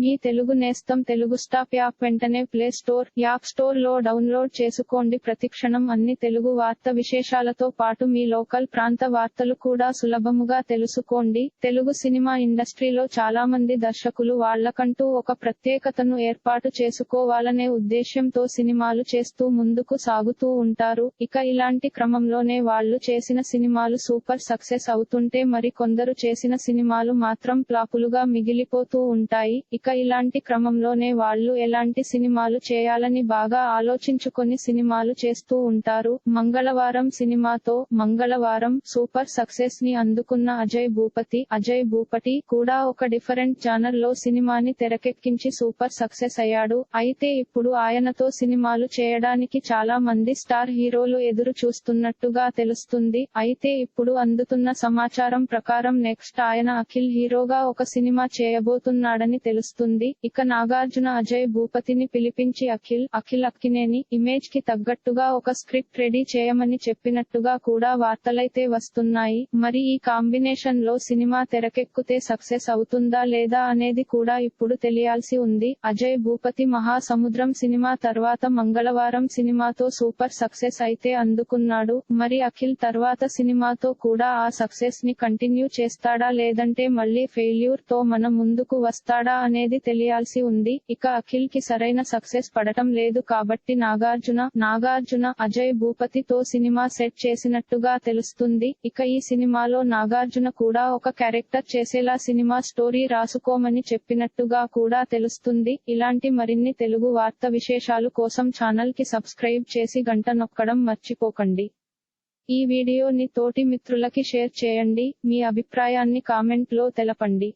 మీ తెలుగు నేస్తం Telugu stop app వెంటనే play store app స్టోర్లో డౌన్లోడ్ చేసుకోండి. ప్రతిక్షణం అన్ని తెలుగు వార్త విశేషాలతో పాటు మీ లోకల్ ప్రాంత వార్తలు కూడా సులభముగా తెలుసుకోండి. తెలుగు సినిమా ఇండస్ట్రీలో చాలా మంది దర్శకులు వాళ్ళకంటూ ఒక ప్రత్యేకతను ఏర్పాటు చేసుకోవాలనే ఉద్దేశ్యంతో సినిమాలు చేస్తూ ముందుకు సాగుతూ ఉంటారు. ఇక ఇలాంటి క్రమంలోనే వాళ్ళు చేసిన సినిమాలు సూపర్ సక్సెస్ అవుతుంటే మరి కొందరు చేసిన సినిమాలు మాత్రం ప్లాపులుగా మిగిలిపోతూ ఉంటాయి. ఇక ఇలాంటి క్రమంలోనే వాళ్ళు ఎలాంటి సినిమాలు చేయాలని బాగా ఆలోచించుకొని సినిమాలు చేస్తూ ఉంటారు. మంగళవారం సినిమాతో మంగళవారం సూపర్ సక్సెస్ని అందుకున్న అజయ్ భూపతి. అజయ్ భూపతి కూడా ఒక డిఫరెంట్ జానర్లో సినిమాని తెరకెక్కించి సూపర్ సక్సెస్ అయ్యాడు. అయితే ఇప్పుడు ఆయనతో సినిమాలు చేయడానికి చాలా మంది స్టార్ హీరోలు ఎదురు చూస్తున్నట్టుగా తెలుస్తుంది. అయితే ఇప్పుడు అందుతున్న సమాచారం ప్రకారం నెక్స్ట్ ఆయన అఖిల్ హీరోగా ఒక సినిమా చేయబోతున్నాడని తెలుస్తుంది. ఇక నాగార్జున అజయ్ భూపతిని పిలిపించి అఖిల్ అఖిల్ అక్కినేని ఇమేజ్కి తగ్గట్టుగా ఒక స్క్రిప్ట్ రెడీ చేయమని చెప్పినట్టుగా కూడా వార్తలైతే వస్తున్నాయి. మరి ఈ కాంబినేషన్లో సినిమా తెరకెక్కుతే సక్సెస్ అవుతుందా లేదా అనేది కూడా ఇప్పుడు తెలియాల్సి ఉంది. అజయ్ భూపతి మహాసముద్రం సినిమా తర్వాత మంగళవారం సినిమాతో సూపర్ సక్సెస్ అయితే అందుకున్నాడు. మరి అఖిల్ తర్వాత సినిమాతో కూడా ఆ సక్సెస్ని కంటిన్యూ చేస్తాడా లేదంటే మళ్ళీ ఫెయిల్యూర్తో మన ముందుకు వస్తాడా అనే అనేది తెలియాల్సి ఉంది. ఇక అఖిల్కి సరైన సక్సెస్ పడటం లేదు కాబట్టి నాగార్జున నాగార్జున అజయ్ భూపతితో సినిమా సెట్ చేసినట్టుగా తెలుస్తుంది. ఇక ఈ సినిమాలో నాగార్జున కూడా ఒక క్యారెక్టర్ చేసేలా సినిమా స్టోరీ రాసుకోమని చెప్పినట్టుగా కూడా తెలుస్తుంది. ఇలాంటి మరిన్ని తెలుగు వార్త విశేషాలు కోసం ఛానల్కి సబ్స్క్రైబ్ చేసి గంట నొక్కడం మర్చిపోకండి. ఈ వీడియోని తోటి మిత్రులకి షేర్ చేయండి. మీ అభిప్రాయాన్ని కామెంట్లో తెలపండి.